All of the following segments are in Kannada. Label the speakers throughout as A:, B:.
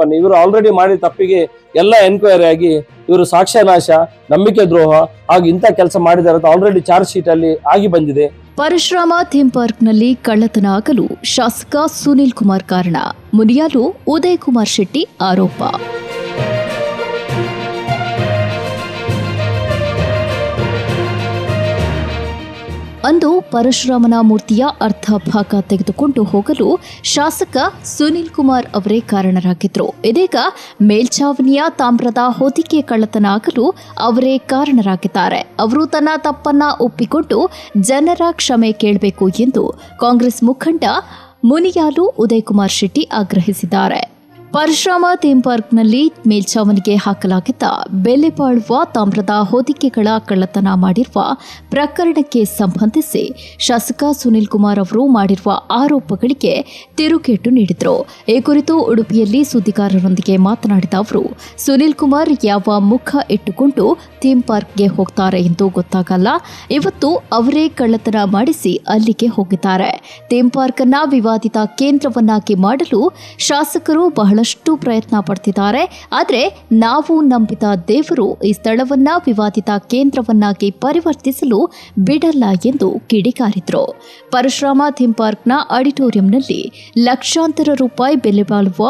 A: ಇವರು ಆಲ್ರೆಡಿ ಮಾಡಿದ ತಪ್ಪಿಗೆ ಎಲ್ಲ ಎನ್ಕ್ವೈರಿ ಆಗಿ ಇವರು ಸಾಕ್ಷ್ಯನಾಶ, ನಂಬಿಕೆ ದ್ರೋಹ ಹಾಗೂ ಇಂಥ ಕೆಲಸ ಮಾಡಿದ್ದಾರೆ ಅಂತ ಆಲ್ರೆಡಿ ಚಾರ್ಜ್ ಶೀಟ್ ಅಲ್ಲಿ ಆಗಿ ಬಂದಿದೆ.
B: ಪರಶುರಾಮ ಥೀಮ್ ಪಾರ್ಕ್ನಲ್ಲಿ ಕಳ್ಳತನ ಆಗಲು ಶಾಸಕ ಸುನೀಲ್ ಕುಮಾರ್ ಕಾರಣ. ಮುನಿಯಾಲು ಉದಯ್ ಕುಮಾರ್ ಶೆಟ್ಟಿ ಆರೋಪ. ಅಂದು ಪರಶುರಾಮನ ಮೂರ್ತಿಯ ಅರ್ಥ ಭಾಗ ತೆಗೆದುಕೊಂಡು ಹೋಗಲು ಶಾಸಕ ಸುನಿಲ್ ಕುಮಾರ್ ಅವರೇ ಕಾರಣರಾಗಿದ್ದರು. ಇದೀಗ ಮೇಲ್ಛಾವಣಿಯ ತಾಮ್ರದ ಹೊದಿಕೆ ಕಳ್ಳತನ ಆಗಲು ಅವರೇ ಕಾರಣರಾಗಿದ್ದಾರೆ. ಅವರು ತನ್ನ ತಪ್ಪನ್ನ ಒಪ್ಪಿಕೊಂಡು ಜನರ ಕ್ಷಮೆ ಕೇಳಬೇಕು ಎಂದು ಕಾಂಗ್ರೆಸ್ ಮುಖಂಡ ಮುನಿಯಾಲು ಉದಯ್ ಕುಮಾರ್ ಶೆಟ್ಟಿ ಆಗ್ರಹಿಸಿದ್ದಾರೆ. ಪರಶುರಾಮ ಥೀಮ್ ಪಾರ್ಕ್ನಲ್ಲಿ ಮೇಲ್ಛಾವಣಿಗೆ ಹಾಕಲಾಗಿದ್ದ ಬೆಲೆ ಬಾಳುವ ತಾಮ್ರದ ಹೊದಿಕೆಗಳ ಕಳ್ಳತನ ಮಾಡಿರುವ ಪ್ರಕರಣಕ್ಕೆ ಸಂಬಂಧಿಸಿ ಶಾಸಕ ಸುನಿಲ್ ಕುಮಾರ್ ಅವರು ಮಾಡಿರುವ ಆರೋಪಗಳಿಗೆ ತಿರುಗೇಟು ನೀಡಿದರು. ಈ ಕುರಿತು ಉಡುಪಿಯಲ್ಲಿ ಸುದ್ದಿಗಾರರೊಂದಿಗೆ ಮಾತನಾಡಿದ ಅವರು, ಸುನಿಲ್ ಕುಮಾರ್ ಯಾವ ಮುಖ ಇಟ್ಟುಕೊಂಡು ಥೀಮ್ ಪಾರ್ಕ್ಗೆ ಹೋಗ್ತಾರೆ ಎಂದು ಗೊತ್ತಾಗಲ್ಲ. ಇವತ್ತು ಅವರೇ ಕಳ್ಳತನ ಮಾಡಿಸಿ ಅಲ್ಲಿಗೆ ಹೋಗಿದ್ದಾರೆ. ಥೀಮ್ ಪಾರ್ಕ್ ಅನ್ನ ವಿವಾದಿತ ಕೇಂದ್ರವನ್ನಾಗಿ ಮಾಡಲು ಶಾಸಕರು ಬಹಳಷ್ಟು ಪ್ರಯತ್ನ ಪಡ್ತಿದ್ದಾರೆ. ಆದರೆ ನಾವು ನಂಬಿದ ದೇವರು ಈ ಸ್ಥಳವನ್ನ, ವಿವಾದಿತ ಕೇಂದ್ರವನ್ನಾಗಿ ಪರಿವರ್ತಿಸಲು ಬಿಡಲ್ಲ ಎಂದು ಕಿಡಿಕಾರಿದ್ರು. ಪರಶುರಾಮ ಥೀಮ್ ಪಾರ್ಕ್ನ ಆಡಿಟೋರಿಯಂನಲ್ಲಿ ಲಕ್ಷಾಂತರ ರೂಪಾಯಿ ಬೆಲೆ ಬಾಳುವ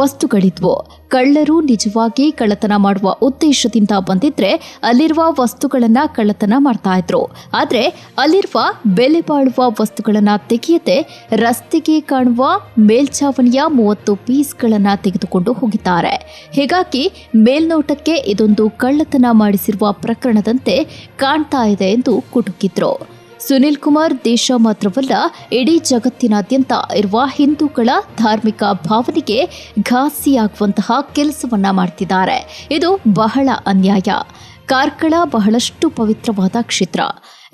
B: ವಸ್ತುಗಳಿದ್ವು. ಕಳ್ಳರು ನಿಜವಾಗಿ ಕಳ್ಳತನ ಮಾಡುವ ಉದ್ದೇಶದಿಂದ ಬಂದಿದ್ರೆ ಅಲ್ಲಿರುವ ವಸ್ತುಗಳನ್ನ ಕಳ್ಳತನ ಮಾಡ್ತಾ ಇದ್ರು. ಆದ್ರೆ ಅಲ್ಲಿರುವ ಬೆಲೆ ಬಾಳುವ ವಸ್ತುಗಳನ್ನ ತೆಗೆಯದೆ ರಸ್ತೆಗೆ ಕಾಣುವ ಮೇಲ್ಛಾವಣಿಯ ಮೂವತ್ತು ಪೀಸ್ಗಳನ್ನ ತೆಗೆದುಕೊಂಡು ಹೋಗಿದ್ದಾರೆ. ಹೀಗಾಗಿ ಮೇಲ್ನೋಟಕ್ಕೆ ಇದೊಂದು ಕಳ್ಳತನ ಮಾಡಿಸಿರುವ ಪ್ರಕರಣದಂತೆ ಕಾಣ್ತಾ ಇದೆ ಎಂದು ಕುಟುಕಿದ್ರು. ಸುನಿಲ್ ಕುಮಾರ್ ದೇಶ ಮಾತ್ರವಲ್ಲ, ಇಡೀ ಜಗತ್ತಿನಾದ್ಯಂತ ಇರುವ ಹಿಂದೂಗಳ ಧಾರ್ಮಿಕ ಭಾವನೆಗೆ ಘಾಸಿಯಾಗುವಂತಹ ಕೆಲಸವನ್ನ ಮಾಡ್ತಿದ್ದಾರೆ. ಇದು ಬಹಳ ಅನ್ಯಾಯ. ಕಾರ್ಕಳ ಬಹಳಷ್ಟು ಪವಿತ್ರವಾದ ಕ್ಷೇತ್ರ.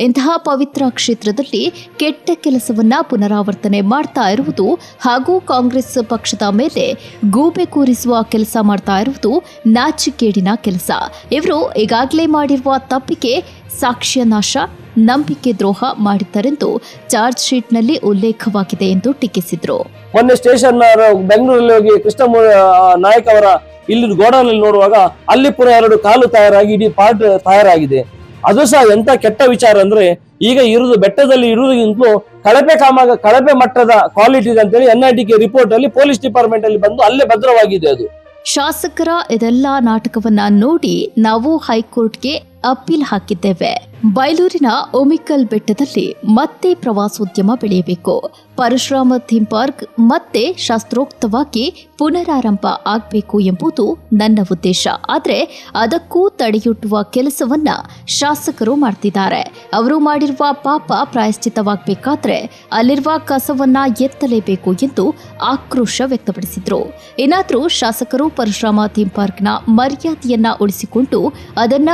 B: ಇಂತಹ ಪವಿತ್ರ ಕ್ಷೇತ್ರದಲ್ಲಿ ಕೆಟ್ಟ ಕೆಲಸವನ್ನ ಪುನರಾವರ್ತನೆ ಮಾಡ್ತಾ ಇರುವುದು ಹಾಗೂ ಕಾಂಗ್ರೆಸ್ ಪಕ್ಷದ ಮೇಲೆ ಗೂಬೆ ಕೂರಿಸುವ ಕೆಲಸ ಮಾಡ್ತಾ ಇರುವುದು ನಾಚಿಕೇಡಿನ ಕೆಲಸ. ಇವರು ಈಗಾಗಲೇ ಮಾಡಿರುವ ತಪ್ಪಿಗೆ ಸಾಕ್ಷ್ಯ ನಾಶ ನಂಬಿಕೆ ದ್ರೋಹ ಮಾಡಿದ್ದಾರೆಂದು ಚಾರ್ಜ್ ಶೀಟ್ನಲ್ಲಿ ಉಲ್ಲೇಖವಾಗಿದೆ ಎಂದು ಟೀಕಿಸಿದರು.
A: ಮೊನ್ನೆ ಸ್ಟೇಷನ್ ಬೆಂಗಳೂರಲ್ಲಿ ಹೋಗಿ ಕೃಷ್ಣ ನಾಯಕ್ ಅವರ ಇಲ್ಲಿ ಗೋಡೌನಲ್ಲಿ ನೋಡುವಾಗ ಅಲ್ಲಿ ಪುನಃ ಎರಡು ಕಾಲು ತಯಾರಾಗಿ ಇಡೀ ಪಾರ್ಟ್ ತಯಾರಾಗಿದೆ. ಅದು ಸಹ ಎಂತ ಕೆಟ್ಟ ವಿಚಾರ ಅಂದ್ರೆ ಈಗ ಇರುವುದು ಬೆಟ್ಟದಲ್ಲಿ ಇರುವುದಕ್ಕಿಂತಲೂ ಕಳಪೆ ಕಾಮಾಗ ಕಳಪೆ ಮಟ್ಟದ ಕ್ವಾಲಿಟಿ ಇದೆ ಅಂತೇಳಿ N I T K report ಅಲ್ಲಿ ಪೊಲೀಸ್ ಡಿಪಾರ್ಟ್ಮೆಂಟ್ ಅಲ್ಲಿ ಬಂದು ಅಲ್ಲೇ ಭದ್ರವಾಗಿದೆ ಅದು.
B: ಶಾಸಕರ ಇದೆಲ್ಲ ನಾಟಕವನ್ನ ನೋಡಿ ನಾವು ಹೈಕೋರ್ಟ್ಗೆ ಅಪೀಲ್ ಹಾಕಿದ್ದೇವೆ. ಬೈಲೂರಿನ ಒಮಿಕಲ್ ಬೆಟ್ಟದಲ್ಲಿ ಮತ್ತೆ ಪ್ರವಾಸೋದ್ಯಮ ಬೆಳೆಯಬೇಕು. ಪರಶುರಾಮ ಥೀಮ್ ಪಾರ್ಕ್ ಮತ್ತೆ ಶಾಸ್ತ್ರೋಕ್ತವಾಗಿ ಪುನರಾರಂಭ ಆಗಬೇಕು ಎಂಬುದು ನನ್ನ ಉದ್ದೇಶ. ಆದರೆ ಅದಕ್ಕೂ ತಡೆಯುಟ್ಟುವ ಕೆಲಸವನ್ನ ಶಾಸಕರು ಮಾಡ್ತಿದ್ದಾರೆ. ಅವರು ಮಾಡಿರುವ ಪಾಪ ಪ್ರಾಯಶ್ಚಿತವಾಗಬೇಕಾದ್ರೆ ಅಲ್ಲಿರುವ ಕಸವನ್ನ ಎತ್ತಲೇಬೇಕು ಎಂದು ಆಕ್ರೋಶ ವ್ಯಕ್ತಪಡಿಸಿದ್ರು. ಏನಾದರೂ ಶಾಸಕರು ಪರಶುರಾಮ ಥೀಮ್ ಪಾರ್ಕ್ನ ಮರ್ಯಾದೆಯನ್ನ ಉಳಿಸಿಕೊಂಡು ಅದನ್ನ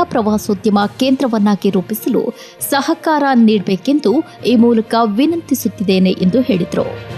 B: ಪ್ರವಾಸೋದ್ಯಮ ಕೇಂದ್ರವನ್ನಾಗಿ ರೂಪಿಸಲು ಸಹಕಾರ ನೀಡಬೇಕೆಂದು ಈ ಮೂಲಕ ವಿನಂತಿಸುತ್ತಿದ್ದೇನೆ ಎಂದು ಹೇಳಿದರು.